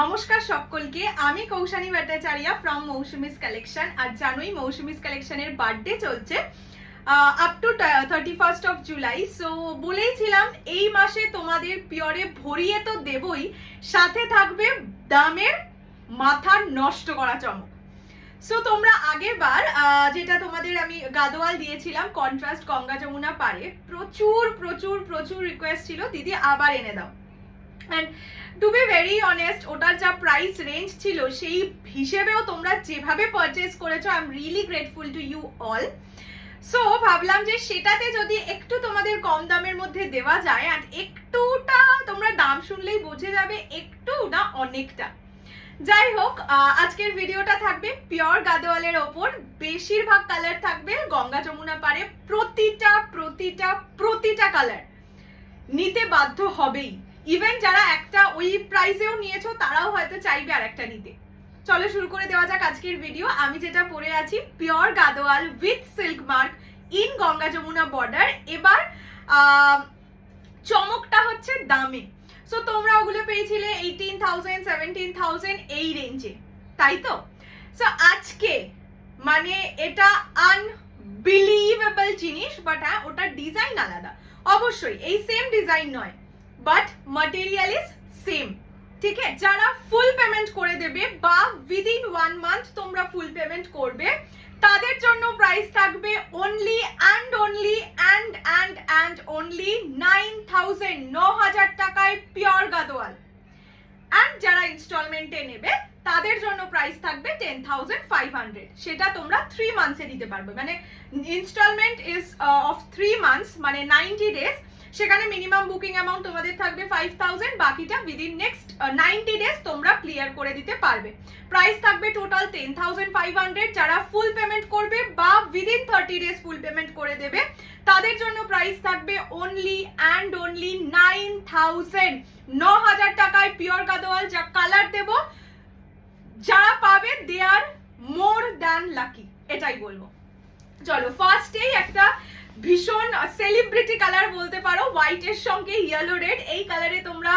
নমস্কার সকলকে, আমি কৌশানী ভট্টাচার্য ফ্রম মৌসুমিস কালেকশন আর জানোই মৌসুমিস কালেকশনের বার্থডে চলছে up to thirty first of July so বলেইছিলাম এই মাসে তোমাদের পিওরে ভরিয়ে তো দেবই, সাথে থাকবে দামের মাথার নষ্ট করা চমক। সো তোমরা আগের বার যেটা তোমাদের আমি গাদোয়াল দিয়েছিলাম কন্ট্রাস্ট গঙ্গা যমুনা পারে প্রচুর প্রচুর প্রচুর রিকোয়েস্ট ছিল, দিদি আবার এনে দাও। And to be very honest ওটার যা প্রাইস রেঞ্জ ছিল, সেই হিসেবেও তোমরা যেভাবে পারচেস করেছ I am really grateful to you all so ভাবলাম যে সেটাতে যদি একটু তোমাদের কম দামের মধ্যে দেওয়া যায় অ্যান্ড একটুটা তোমরা দাম শুনলেই বুঝে যাবে একটু না অনেকটা। যাই হোক আজকের ভিডিওটা থাকবে পিওর গাদোয়ালের ওপর, বেশিরভাগ কালার থাকবে গঙ্গা যমুনা পারে প্রতিটা প্রতিটা প্রতিটা কালার নিতে বাধ্য হবেই। ইভেন যারা একটা ওই প্রাইসেও নিয়েছো, তারাও হয়তো চাইবে আর একটা নিতে। চলো শুরু করে দেওয়া যাক আজকের ভিডিও আমি যেটা পরে আছি pure Gadwal with silk mark in Ganga Jamuna border এবার চমকটা হচ্ছে দামে। সো তোমরা ওগুলো পেয়েছিলে এইটিন থাউজেন্ড সেভেন্টিন থাউজেন্ড এই রেঞ্জে তাই তো? সো আজকে মানে এটা আনবিলিভেবল জিনিস বাট হ্যাঁ ওটার ডিজাইন আলাদা। অবশ্যই, এই সেম ডিজাইন নয়। বাট মাটেরিয়াল ইজ সেম ঠিক আছে যারা ফুল পেমেন্ট করে দেবে বা উইদিন ওয়ান মান্থ তোমরা ফুল পেমেন্ট করবে। তাদের জন্য প্রাইস থাকবে only and only and and and only nine thousand ন হাজার টাকায় পিওর গাদোয়াল। অ্যান্ড যারা ইনস্টলমেন্টে নেবে, তাদের জন্য প্রাইস থাকবে টেন থাউজেন্ড ফাইভ হান্ড্রেড সেটা তোমরা থ্রি মান্থসে দিতে পারবে। মানে instalment is of three months মানে নাইনটি ডেজ সেখানে মিনিমাম বুকিং অ্যামাউন্ট তোমাদের থাকবে ফাইভ থাউজেন্ড বাকিটা উইদিন নেক্সট নাইনটি ডেজ তোমরা ক্লিয়ার করে দিতে পারবে। প্রাইস থাকবে total ten thousand five hundred যারা ফুল পেমেন্ট করবে বা within thirty days full payment করে দেবে, তাদের জন্য প্রাইস থাকবে only and only nine thousand ন হাজার টাকায় পিওর গাদোয়াল যা কালার দেব যারা পাবে দে আর মোর দ্যান লাকি এটাই বলব। চলো ফার্স্টেই একটা ভীষণ সেলিব্রিটি কালার বলতে পারো হোয়াইটের সঙ্গে ইয়েলো রেড এই কালারে তোমরা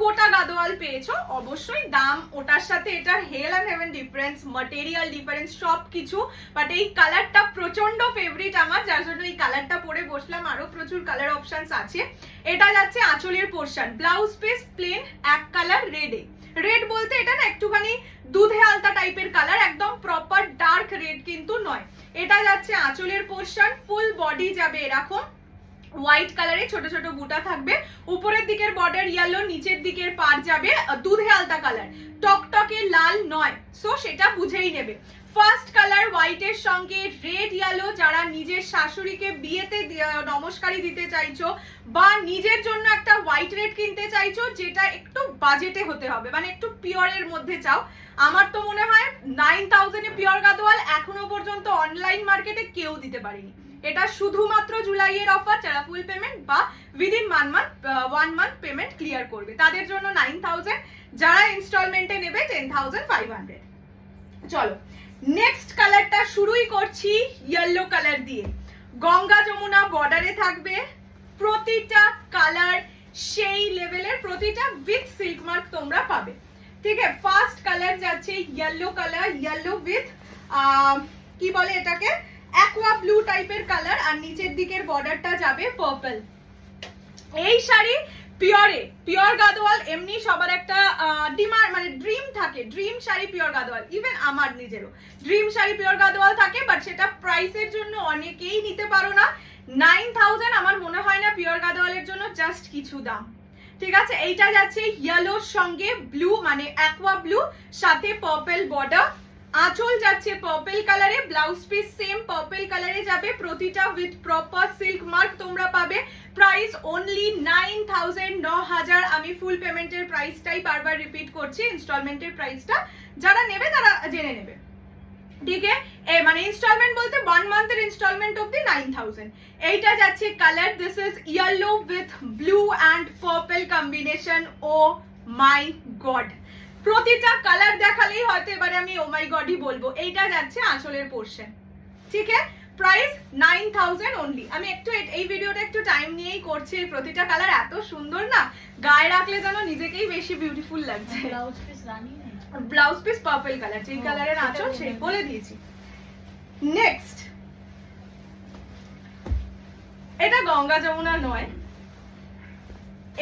কোটা গাদোয়াল পেয়েছ। অবশ্যই দাম, ওটার সাথে এটার hell and heaven difference material difference সব কিছু বাট এই কালারটা প্রচণ্ড ফেভারিট আমার, যার জন্য এই কালারটা পরে বসলাম। আরও প্রচুর কালার অপশনস আছে। এটা যাচ্ছে আঁচলের পোর্শন ব্লাউজ পিস প্লেন এক কালার রেডে রেড বলতে এটা না একটুখানি দুধে আলতা টাইপের কালার একদম প্রপার ডার্ক রেড কিন্তু নয়। এটা যাচ্ছে আঁচলের পোর্শন ফুল বডি যাবে এরকম। হোয়াইট কালারে ছোট ছোট বুটা থাকবে। উপরের দিকের বর্ডার ইয়েলো নিচের দিকের পার যাবে দুধে আলতা কালার টকটকে লাল নয় সো সেটা বুঝেই নেবে। ফার্স্ট কালার হোয়াইটের সঙ্গে রেড ইয়েলো যারা নিজের শাশুড়িকে বিয়েতে নমস্কারই দিতে চাইছো, বা নিজের জন্য একটা হোয়াইট রেড কিনতে চাইছো, যেটা একটু বাজেটে হতে হবে মানে একটু পিওরের মধ্যে চাও। আমার তো মনে হয় নাইন থাউজেন্ডে পিওর গাদোয়াল এখনও পর্যন্ত অনলাইন মার্কেটে কেউ দিতে পারেনি। এটা শুধুমাত্র জুলাইয়ের অফার যারা ফুল পেমেন্ট বা within one month one month payment clear করবে। তাদের জন্য নাইন থাউজেন্ড যারা ইনস্টলমেন্টে নেবে টেন থাউজেন্ড ফাইভ হান্ড্রেড চলো নেক্সট কালারটা শুরুই করছি ইয়েলো কালার দিয়ে। গঙ্গা যমুনা বর্ডারে থাকবে প্রতিটা কালার সেই লেভেলের প্রতিটা উইথ সিল্ক মার্ক তোমরা পাবে। ঠিক আছে ফার্স্ট কালার যাচ্ছে ইয়েলো কালার ইয়েলো উইথ কি বলে এটাকে? অ্যাকোয়া ব্লু টাইপের কালার আর নিচের দিকের বর্ডারটা যাবে পার্পল এই শাড়ি পিওরে, পিওর গাদোয়াল, এমনি সবার একটা ডিমান্ড মানে ড্রিম থাকে dream sari pure Gadwal even আমার নিজেরও। ড্রিম শাড়ি পিওর গাদোয়াল থাকে বাট সেটা প্রাইসের জন্য অনেকেই নিতে পারো না। নাইন থাউজেন্ড আমার মনে হয় না পিওর গাদোয়ালের জন্য জাস্ট কিছু দাম। ঠিক আছে? এইটা যাচ্ছে ইয়েলোর সঙ্গে ব্লু মানে অ্যাকোয়া ব্লু সাথে পার্পল বর্ডার আঁচল যাচ্ছে পার্পল কালারে ব্লাউজ পিস সেম পার্পল কালারে যাবে, প্রতিটা উইথ প্রপার সিল্ক মার্ক তোমরা পাবে। প্রাইস অনলি নাইন থাউজেন্ড ন হাজার আমি ফুল পেমেন্টের প্রাইসটাই বারবার রিপিট করছি ইনস্টলমেন্টের প্রাইসটা যারা নেবে, তারা জেনে নেবে। ঠিক এ মানে ইনস্টলমেন্ট বলতে ওয়ান মান্থের ইনস্টলমেন্ট অব্দি নাইন থাউজেন্ড এইটা যাচ্ছে colour this is yellow with blue and purple combination oh my god প্রতিটা কালার দেখালেই হয়তো এবারে আমি ও মাই গডই বলব। এইটা যাচ্ছে আঁচলের পোর্শন ঠিক আছে? প্রাইস নাইন থাউজেন্ড অনলি আমি একটু এই ভিডিওটা একটু টাইম নিয়েই করছি। প্রতিটা কালার এত সুন্দর না। গায়ে রাখলে যেন নিজেকেই বেশি বিউটিফুল লাগছে। ব্লাউজ পিস পার্পল কালার যেই কালারের আঁচল বলে সেই বলে দিয়েছি। নেক্সট এটা গঙ্গা যমুনা নয়।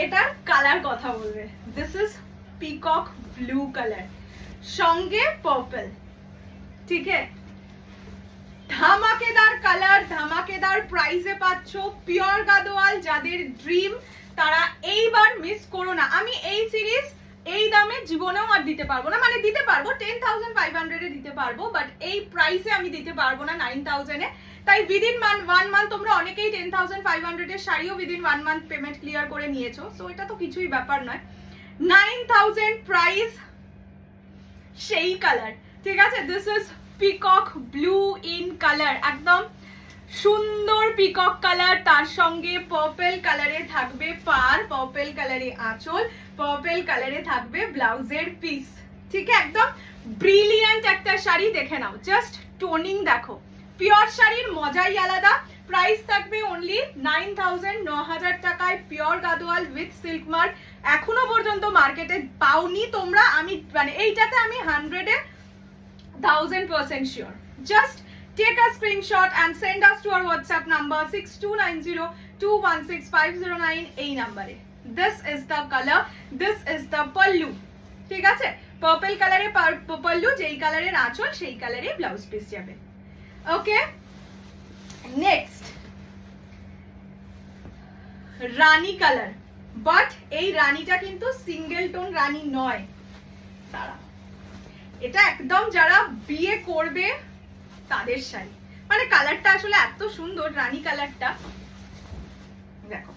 এটার কালার কথা বলবে। This is peacock blue colour সঙ্গে পার্পল ঠিক আছে? ধামাকেদার কালার ধামাকেদার প্রাইসে পাচ্ছ পিওর গাদোয়াল যাদের ড্রিম তারা এইবার মিস করো না। আমি এই সিরিজ এই দামে জীবনেও আর দিতে পারব না। মানে দিতে পারব টেন থাউজেন্ড ফাইভ হান্ড্রেডে দিতে পারব বাট এই প্রাইসে আমি দিতে পারব না নাইন থাউজেন্ডে তাই উইদিন মান ওয়ান মান্থ তোমরা অনেকেই টেন থাউজেন্ড ফাইভ হান্ড্রেডের শাড়িও within one month payment clear করে নিয়েছো। সো এটা তো কিছুই ব্যাপার নয়। নাইন থাউজেন্ড প্রাইস সেই কালার ঠিক আছে? This is peacock blue in colour একদম সুন্দর পিকক কালার তার সঙ্গে পার্পল কালারে থাকবে পার পার্পল কালারে আঁচল পার্পল কালারে থাকবে ব্লাউজের পিস ঠিক আছে? একদম ব্রিলিয়ান্ট একটা শাড়ি, দেখে নাও জাস্ট টোনিং দেখো। পিওর শাড়ির মজাই আলাদা প্রাইস থাকবে অনলি নাইন থাউজেন্ড ন হাজার টাকায় pure Gadwal with silk mark এখনও পর্যন্ত মার্কেটে পাওনি তোমরা, আমি মানে এইটাতে আমি হান্ড্রেডে thousand percent sure just take a screenshot and send us to our WhatsApp number six two nine zero two one six five zero nine এই নাম্বারে this is the colour this is the pallu ঠিক আছে? Purple কালারে পল্লু যেই কালারের আঁচল সেই কালারে ব্লাউজ পিস যাবে। Okay next rani colour but এই রানীটা কিন্তু সিঙ্গেল টোন রানী নয়। দাঁড়া এটা একদম যারা বিয়ে করবে, তাদের শাড়ি। মানে কালারটা আসলে এত সুন্দর, রানী কালারটা দেখো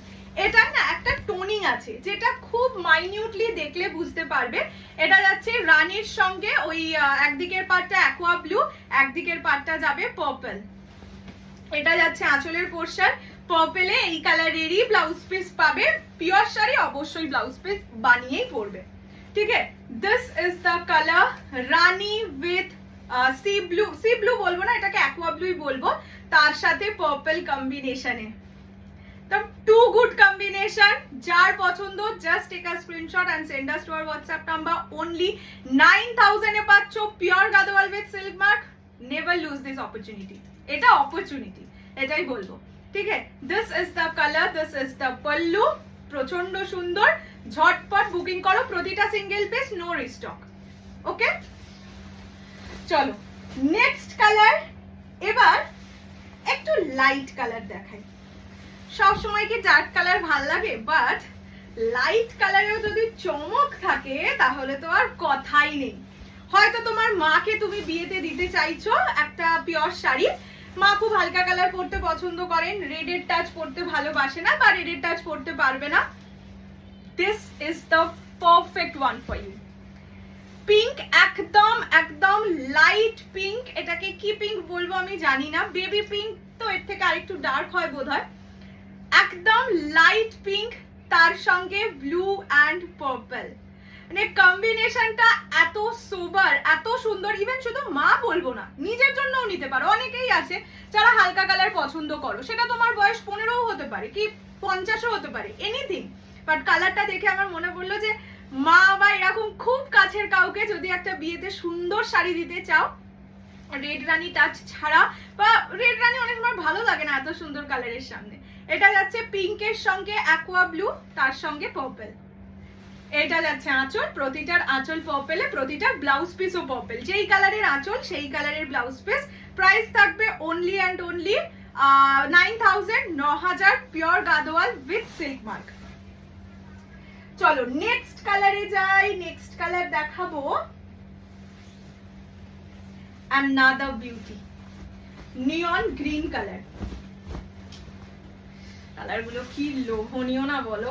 এটা না একটা টোনিং আছে, যেটা খুব মাইনিউটলি দেখলে বুঝতে পারবে। এটা যাচ্ছে রানীর সঙ্গে ওই একদিকের পাটটা অ্যাকোয়া ব্লু একদিকের পাটটা যাবে পার্পল এটা যাচ্ছে আঁচলের পোর্শন পার্পেলে এই কালারেরই ব্লাউজ পিস পাবে। পিওর শাড়ি অবশ্যই ব্লাউজ পিস বানিয়েই পরবে। ঠিক আছে? This is the colour rani with sea blue sea blue বলব না, এটাকে অ্যাকোয়া ব্লুই বলব। তার সাথে পার্পল কম্বিনেশনে তো টু গুড কম্বিনেশন যার পছন্দ just take a screenshot and send us to our WhatsApp number only nine থাউজেন্ডে পাচ্ছ pure Gadwal with silk mark never lose this opportunity এটা অপরচুনিটি এটাই বলব। ঠিক আছে this is the colour this is the pallu প্রচণ্ড সুন্দর ঝটপট booking করো প্রতিটা single piece no restock okay চলো নেক্সট কালার এবার একটু লাইট কালার দেখাই। সব সময় কি ডার্ক কালার ভালো লাগে? বাট লাইট কালারেও যদি চমক থাকে, তাহলে তো আর কথাই নেই। হয়তো তোমার মাকে তুমি বিয়েতে দিতে চাইছো একটা পিওর শাড়ি মা খুব হালকা কালার পরতে পছন্দ করেন। রেডের টাচ পরতে ভালোবাসে না, বা রেডের টাচ পরতে পারবে না। This is the perfect one for you pink একদম একদম লাইট পিঙ্ক এটাকে কি পিঙ্ক বলব আমি জানি না। বেবি পিঙ্ক তো এর থেকে আরেকটু ডার্ক হয় বোধ হয় একদম লাইট পিঙ্ক তার সঙ্গে ব্লু অ্যান্ড পার্পল মানে কম্বিনেশনটা এত সোবার এত সুন্দর ইভেন শুধু মা বলব না, নিজের জন্যও নিতে পারো, অনেকেই আছে যারা হালকা কালার পছন্দ করো, সেটা তোমার বয়স পনেরোও হতে পারে কি পঞ্চাশও হতে পারে এনিথিং বাট কালারটা দেখে আমার মনে পড়ল যে মা বা এরকম খুব কাছের কাউকে যদি একটা বিয়েতে সুন্দর শাড়ি দিতে চাও রেড রানী টাচ ছাড়া বা রেড রানী অনেক সময় ভালো লাগে না এত সুন্দর কালারের সামনে। এটা যাচ্ছে পিঙ্কের সঙ্গে অ্যাকোয়া ব্লু তার সঙ্গে পার্পল এটা যাচ্ছে আঁচল, প্রতিটার আঁচল পার্পেলে প্রতিটার ব্লাউজ পিসও পার্পেল যেই কালারের আঁচল, সেই কালারের ব্লাউজ পিস প্রাইস থাকবে only and only nine thousand ন হাজার pure Gadwal with silk mark চলো নেক্সট কালারে যাই নেক্সট কালার দেখাবো। Beauty, neon green color কালারগুলো কি লোভনীয় না বলো?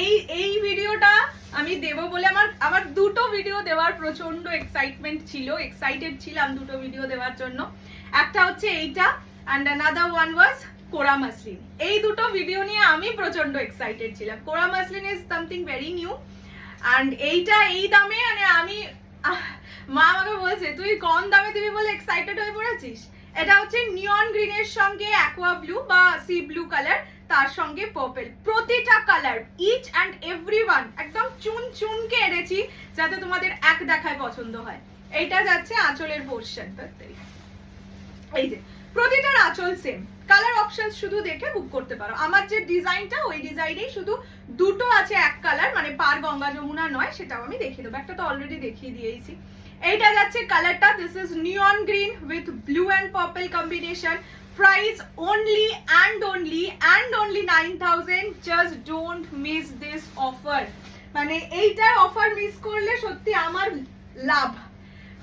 এই এই ভিডিওটা আমি দেব বলে আমার আমার দুটো ভিডিও দেওয়ার প্রচণ্ড এক্সাইটমেন্ট ছিল এক্সাইটেড ছিলাম দুটো ভিডিও দেওয়ার জন্য। একটা হচ্ছে এইটা and another one was kora muslin এই দুটো ভিডিও নিয়ে আমি প্রচণ্ড এক্সাইটেড ছিলাম। Kora muslin is something very new and এইটা এই দামে মানে আমি মা আমাকে বলছে, তুই কম দামে দিবি বলে এক্সাইটেড হয়ে পড়েছিস? এটা হচ্ছে নিয়ন গ্রিনের সঙ্গে অ্যাকোয়া ব্লু বা সি ব্লু কালার তার সঙ্গে পার্পল প্রতিটা colour each and every one একদম চুন চুনকে এনেছি যাতে তোমাদের এক দেখায় পছন্দ হয়। এইটা যাচ্ছে আঁচলের পোর্শন এই যে প্রতিটার আঁচল সেম কালার অপশন শুধু দেখে বুক করতে পারো। আমার যে ডিজাইনটা ওই ডিজাইনেই শুধু দুটো আছে এক কালার মানে পার গঙ্গা যমুনা নয়, সেটাও আমি দেখিয়ে দেবো। একটা তো অলরেডি দেখিয়ে দিয়েছি। এইটা যাচ্ছে কালারটা this is neon green with blue and purple combination only and only and only nine thousand just don't miss this offer মানে এইটার অফার মিস করলে সত্যি আমার লাভ।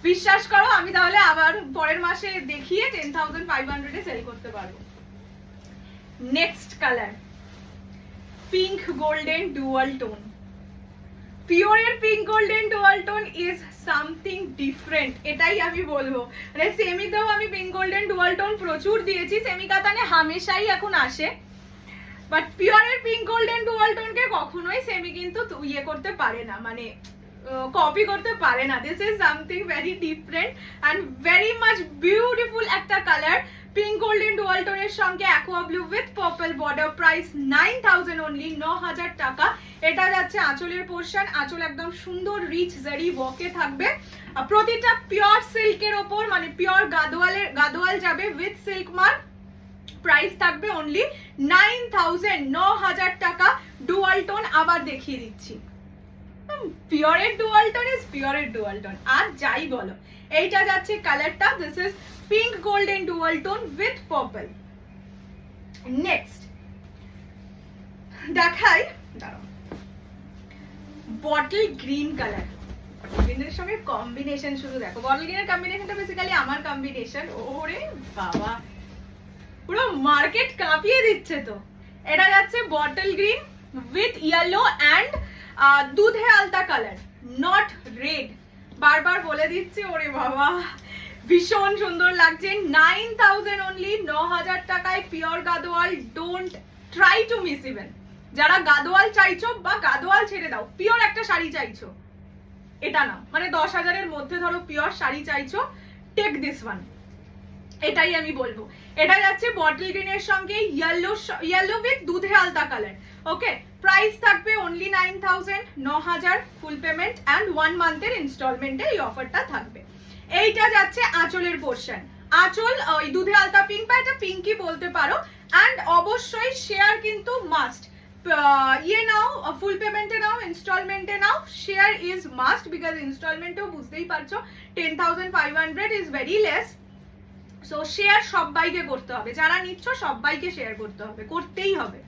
বিশ্বাস করো, আমি তাহলে আবার পরের মাসে দেখিয়ে টেন থাউজেন্ড ফাইভ হান্ড্রেডে সেল করতে পারব। Next colour pink golden dual tone পিওরের pink golden dual tone is something different এটাই আমি বলব। মানে সেমিতেও আমি পিঙ্ক গোল্ডেন ডুয়ালটোন প্রচুর দিয়েছি সেমি কাতানে হামেশাই এখন আসে। বাট পিওরের পিঙ্ক গোল্ডেন ডুয়াল টোনকে কখনোই সেমি কিন্তু ইয়ে করতে পারে না মানে কপি করতে পারে না। This is something very different and very much beautiful একটা কালার পিঙ্ক গোল্ডেন ডুয়াল টোনের সঙ্গে aqua blue with purple border price nine thousand only ন হাজার টাকা। এটা যাচ্ছে আঁচলের পোর্শন আঁচল একদম সুন্দর রিচ জারি ওয়াকে থাকবে। প্রতিটা পিওর সিল্কের ওপর মানে পিওর গাদোয়ালের, গাদোয়াল যাবে উইথ সিল্ক মার্ক প্রাইস থাকবে অনলি নাইন থাউজেন্ড ন হাজার টাকা। ডুয়াল টোন আবার দেখিয়ে দিচ্ছি। পিওরের ডুয়াল টোন ইজ পিওরের ডুয়াল টোন আর যাই বলো এইটা যাচ্ছে কালারটা। This is pink golden dual tone with purple next দেখাই, দাঁড়াও বটল গ্রিন কালার গ্রিনের সঙ্গে কম্বিনেশন শুধু দেখো। বটল গ্রিনের কম্বিনেশনটা বেসিক্যালি আমার কম্বিনেশন ওরে বাবা, পুরো মার্কেট কাঁপিয়ে দিচ্ছে তো। এটা যাচ্ছে bottle green with yellow and দুধে আলতা কালার নট রেড বারবার বলে দিচ্ছি, ওরে বাবা। ভীষণ সুন্দর লাগছে। নাইন থাউজেন্ড অনলি ন হাজার টাকায় pure Gadwal don't try to miss even যারা গাদোয়াল চাইছো বা গাদোয়াল ছেড়ে দাও পিওর একটা শাড়ি চাইছো, এটা না। মানে দশ হাজারের মধ্যে ধরো পিওর শাড়ি চাইছো টেক দিস ওয়ান এটাই আমি বলব। এটা যাচ্ছে বটল গ্রিনের সঙ্গে ইয়েলো ইয়েলো উইথ দুধে আলতা কালার ওকে প্রাইস থাকবে অনলি নাইন থাউজেন্ড ন হাজার ফুল পেমেন্ট অ্যান্ড ওয়ান মান্থের ইনস্টলমেন্টে এই অফারটা থাকবে। এইটা যাচ্ছে আঁচলের পোর্শন আঁচল ওই দুধে আলতা পিঙ্ক বা এটা পিঙ্কই বলতে পারো। অ্যান্ড অবশ্যই শেয়ার কিন্তু মাস্ট ইয়ে নাও ফুল পেমেন্টে নাও ইনস্টলমেন্টে নাও। শেয়ার ইজ মাস্ট বিকজ ইনস্টলমেন্টেও বুঝতেই পারছ ten thousand five hundred is very less so share সবাইকে করতে হবে। যারা নিচ্ছ সবাইকে শেয়ার করতে হবে। করতেই হবে।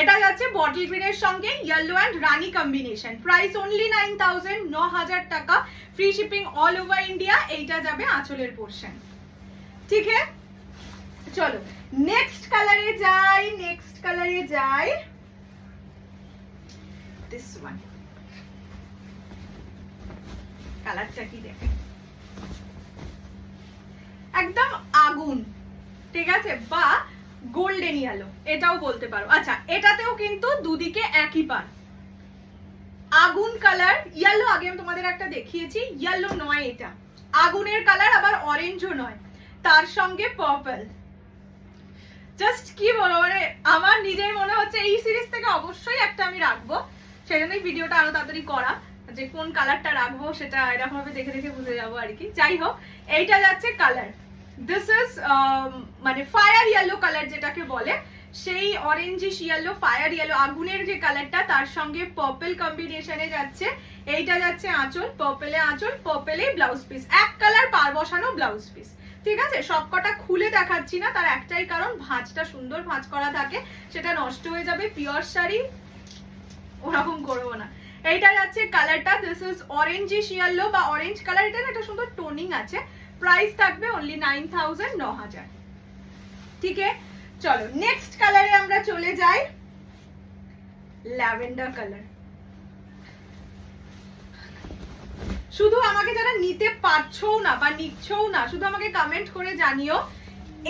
এটা যাচ্ছে বটল গ্রিনের সঙ্গে yellow and rani combination price only nine thousand ন হাজার টাকা। Free shipping all over India এইটা যাবে আঁচলের পোর্শন ঠিক আছে? চলো নেক্সট কালারে যাই নেক্সট কালারে যাই। দিস ওয়ান কালারটা কি দেখে? একদম আগুন, ঠিক আছে? বা গোল্ডেন ইয়েলো এটাও বলতে পারো। আচ্ছা এটাতেও কিন্তু দুদিকে একই পার আগুন কালার ইয়েলো আগে আমি তোমাদের একটা দেখিয়েছি ইয়েলো নয় এটা। আগুনের কালার আবার অরেঞ্জও নয়, তার সঙ্গে পার্পল জাস্ট কি বলব মানে আমার নিজের মনে হচ্ছে, এই সিরিজ থেকে অবশ্যই একটা আমি রাখব। সেজন্যই ভিডিওটা আরও তাড়াতাড়ি করা। যে কোন কালারটা রাখব সেটা এরকম ভাবে দেখে দেখে বুঝে যাব আর কি। যাই হোক, এইটা যাচ্ছে কালার। দিস ইজ মানে ফায়ার ইয়েলো কালার যেটাকে বলে, সেই অরেঞ্জিশ ইয়েলো ফায়ার ইয়েলো আগুনের যে কালারটা তার সঙ্গে পার্পল কম্বিনেশনে যাচ্ছে। এইটা যাচ্ছে আঁচল পার্পলে আঁচল পার্পলে ব্লাউজ পিস এক কালার পার বসানো ব্লাউজ পিস ঠিক আছে? সবকটা খুলে দেখাচ্ছি না, তার একটাই কারণ ভাঁজটা সুন্দর ভাঁজ করা থাকে, সেটা নষ্ট হয়ে যাবে পিওর শাড়ি, ওরকম করব না। এইটা যাচ্ছে কালারটা দিস ইজ অরেঞ্জিশ ইয়েলো বা অরেঞ্জ কালার এটা না একটা সুন্দর টোনিং আছে। প্রাইস থাকবে অনলি নাইন থাউজেন্ড ন হাজার। ঠিক চলো নেক্সট কালারে আমরা চলে যাই। ল্যাভেন্ডার কালার শুধু আমাকে যারা নিতে পারছ না বা নিচ্ছও না, শুধু আমাকে কমেন্ট করে জানিও,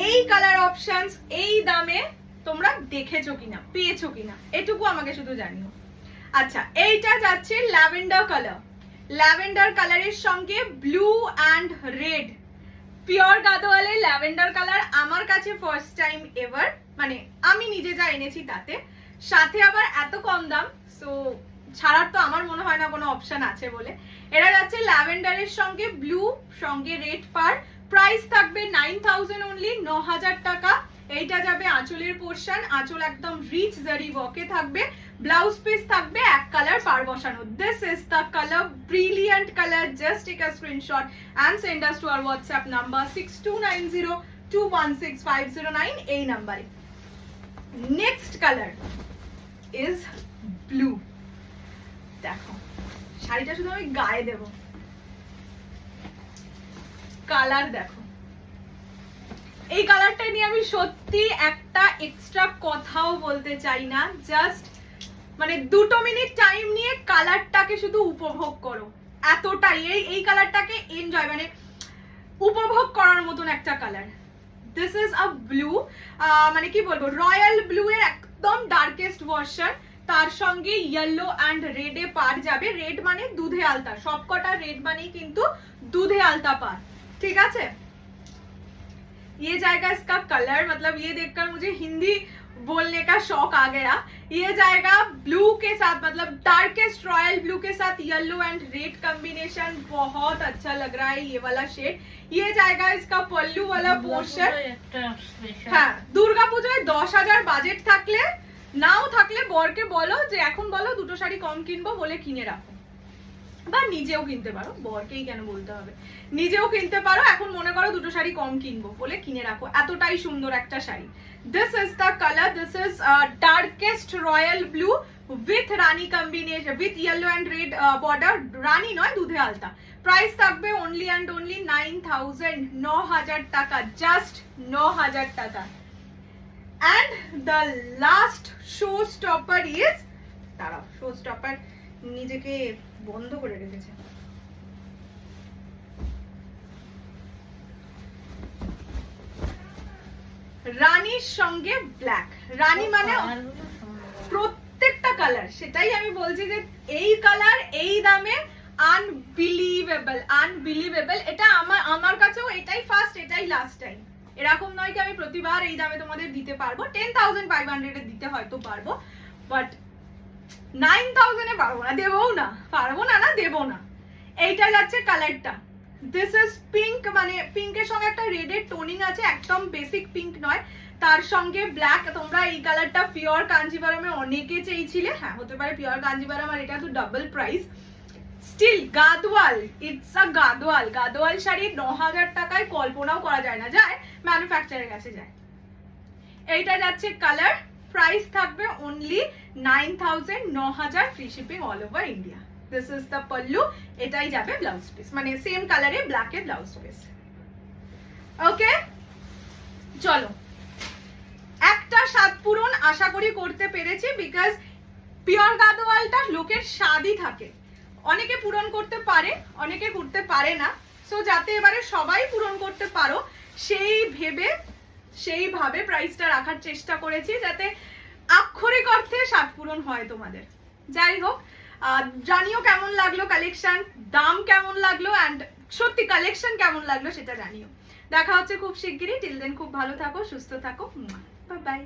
এই কালার অপশনস এই দামে তোমরা দেখেছ কিনা, পেয়েছ কিনা, এটুকু আমাকে শুধু জানিও। আচ্ছা এইটা যাচ্ছে ল্যাভেন্ডার কালার। ল্যাভেন্ডার কালারের সঙ্গে ব্লু অ্যান্ড রেড। পিওর গাদোয়ালে ল্যাভেন্ডার কালার আমার কাছে ফার্স্ট টাইম এভার মানে আমি নিজে যা এনেছি তাতে। সাথে আবার এত কম দাম সো ছাড়ার তো আমার মনে হয় না কোনো অপশন আছে বলে। এরা যাচ্ছে ল্যাভেন্ডারের সঙ্গে ব্লু, সঙ্গে রেড পার। প্রাইস থাকবে নাইন থাউজেন্ড অনলি ন হাজার টাকা। এইটা যাবে আঁচলের পোর্শন আঁচল একদম রিচ জারি ওয়াকে থাকবে ব্লাউজ পিস থাকবে, এক কালার পার বসানো। This is the colour brilliant colour just take a screenshot and send us to our WhatsApp number six two nine zero two one six five zero nine এই নাম্বারে next colour is blue দেখো, শাড়িটা শুধু আমি গায়ে দেব। Colour দেখো। এই কালারটা নিয়ে আমি সত্যি একটা এক্সট্রা কথাও বলতে চাই না। জাস্ট মানে দুটো মিনিট টাইম নিয়ে কালারটাকে শুধু উপভোগ করো। এতটাই। এই এই কালারটাকে এনজয় মানে উপভোগ করার মতন একটা colour this is a blue মানে কি বলব? রয়্যাল ব্লু এর একদম ডার্কেস্ট ভার্সন তার সঙ্গে ইয়েলো অ্যান্ড রেডে পার যাবে। রেড মানে দুধে আলতা। সবকটা রেড মানেই কিন্তু দুধে আলতা পার। ঠিক আছে? ये जाएगा इसका कलर मतलब ये देखकर मुझे हिंदी बोलने का शौक आ गया ये जाएगा ब्लू के साथ मतलब डार्केस्ट रॉयल ब्लू के साथ येलो एंड रेड कॉम्बिनेशन बहुत अच्छा लग रहा है ये वाला शेड ये जाएगा इसका पल्लू वाला पोर्शन একটা স্পেশাল হ্যাঁ দুর্গাপুজোয় দশ হাজার বাজেট থাকলে নাও থাকলে বরকে বলো যে এখন বলো দুটো শাড়ি কম কিনবো বলে কিনে রাখো বা নিজেও কিনতে পারো, বরকেই কেন বলতে হবে? নিজেও কিনতে পারো, এখন মনে করো দুটো শাড়ি কম কিনবো বলে কিনে রাখো। এতটাই সুন্দর একটা sari. This is the colour this is darkest royal blue with rani combination with yellow and red border রানী নয়, দুধে আলতা। প্রাইস থাকবে only and only nine thousand ন হাজার টাকা জাস্ট ন হাজার টাকা। And the last show stopper is তারা শো স্টপার নিজেকে বন্ধ করে রেখেছে। রানীর সঙ্গে ব্ল্যাক রানী মানে প্রত্যেকটা কালার সেটাই আমি বলছি যে এই কালার এই দামে আনবিলিভেবল আনবিলিভেবল এটা আমার আমার কাছেও এটাই ফার্স্ট এটাই লাস্ট টাইম এরকম নয় কি আমি প্রতিবার এই দামে তোমাদের দিতে পারব। টেন থাউজেন্ড ফাইভ হান্ড্রেডে দিতে হয়তো পারব। বাট নাইন থাউজেন্ডে পারব না, দেবও না, পারব না না দেবো না। এইটা যাচ্ছে কালারটা দিস ইজ পিঙ্ক মানে পিঙ্কের সঙ্গে একটা রেডের টোনিং আছে, একদম বেসিক পিঙ্ক নয়। তার সঙ্গে ব্ল্যাক তোমরা এই কালারটা পিওর কাঞ্জিভারামে অনেকে চেয়েছিলে। হ্যাঁ হতে পারে পিওর কাঞ্জিভারাম আর এটা তো double price still Gadwal it's a Gadwal Gadwal sari ন হাজার টাকায় কল্পনাও করা যায় না, যায় ম্যানুফ্যাকচারের কাছে যায়। এইটা যাচ্ছে কালার প্রাইস থাকবে অনলি নাইন থাউজেন্ড ন হাজার free shipping all over India this is the pallu এটাই যাবে ব্লাউজ পিস মানে সেম কালারে ব্ল্যাক এর ব্লাউজ পিস ওকে চলো। একটা স্বাদ পূরণ আশা করি করতে পেরেছি বিকজ পিওর গাদোয়ালটা লোকের স্বাদই থাকে। অনেকে পূরণ করতে পারে, অনেকে করতে পারে না। সো যাতে এবারে সবাই পূরণ করতে পারো, সেই ভেবে সেইভাবে প্রাইসটা রাখার চেষ্টা করেছি যাতে আক্ষরিক অর্থে স্বাদ হয় তোমাদের। যাই হোক জানিও কেমন লাগল কালেকশন দাম কেমন লাগল অ্যান্ড সত্যি কালেকশন কেমন লাগল সেটা জানিও। দেখা হচ্ছে খুব শিগগিরই। টিল দেন খুব ভালো থাকো, সুস্থ থাকো। Bye bye